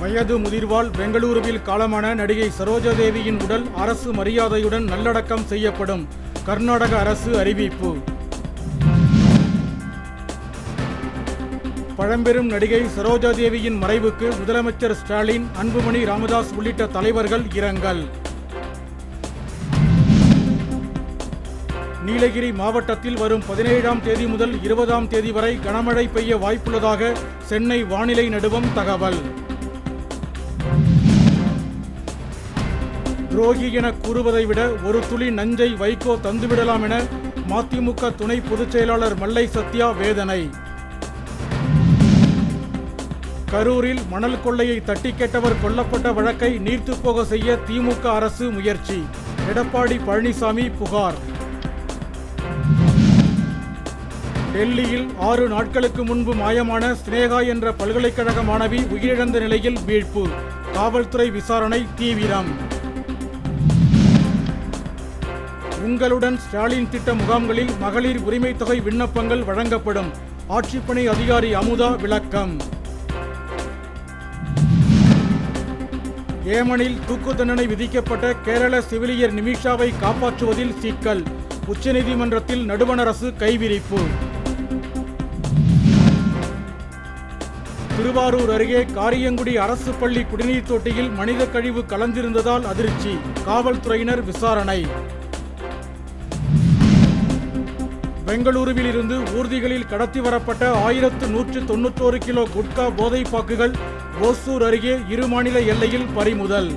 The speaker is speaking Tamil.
வயது முதிர்வால் பெங்களூருவில் காலமான நடிகை சரோஜாதேவியின் உடல் அரசு மரியாதையுடன் நல்லடக்கம் செய்யப்படும். கர்நாடக அரசு அறிவிப்பு. பழம்பெரும் நடிகை சரோஜாதேவியின் மறைவுக்கு முதலமைச்சர் ஸ்டாலின் அன்புமணி ராமதாஸ் உள்ளிட்ட தலைவர்கள் இரங்கல். நீலகிரி மாவட்டத்தில் வரும் பதினேழாம் தேதி முதல் இருபதாம் தேதி வரை கனமழை பெய்ய வாய்ப்புள்ளதாக சென்னை வானிலை நடுவம் தகவல். துரோகி என கூறுவதை விட ஒரு துளி நஞ்சை வைகோ தந்துவிடலாம் என மதிமுக துணை பொதுச் செயலாளர் மல்லை சத்யா வேதனை. கரூரில் மணல் கொள்ளையை தட்டி கேட்டவர் கொல்லப்பட்ட வழக்கை நீர்த்துப்போக செய்ய திமுக அரசு முயற்சி. எடப்பாடி பழனிசாமி புகார். டெல்லியில் ஆறு நாட்களுக்கு முன்பு மாயமான ஸ்னேகா என்ற பல்கலைக்கழக மாணவி உயிரிழந்த நிலையில் மீட்பு. காவல்துறை விசாரணை தீவிரம். உங்களுடன் ஸ்டாலின் திட்ட முகாம்களில் மகளிர் உரிமைத் தொகை விண்ணப்பங்கள் வழங்கப்படும். ஆட்சிப்பணி அதிகாரி அமுதா விளக்கம். ஏமனில் தூக்கு தண்டனை விதிக்கப்பட்ட கேரள சிவிலியர் நிமிஷாவை காப்பாற்றுவதில் சிக்கல். உச்சநீதிமன்றத்தில் நடுவணரசு கைவிரிப்பு. திருவாரூர் அருகே காரியங்குடி அரசு பள்ளி குடிநீர் தொட்டியில் மனித கழிவு கலந்திருந்ததால் அதிர்ச்சி. காவல்துறையினர் விசாரணை. பெங்களூருவில் இருந்து ஊர்திகளில் கடத்தி வரப்பட்ட ஆயிரத்து நூற்று தொன்னூற்றோரு கிலோ குட்கா போதைப் பாக்குகள் ஓசூர் அருகே இரு மாநில எல்லையில் பறிமுதல்.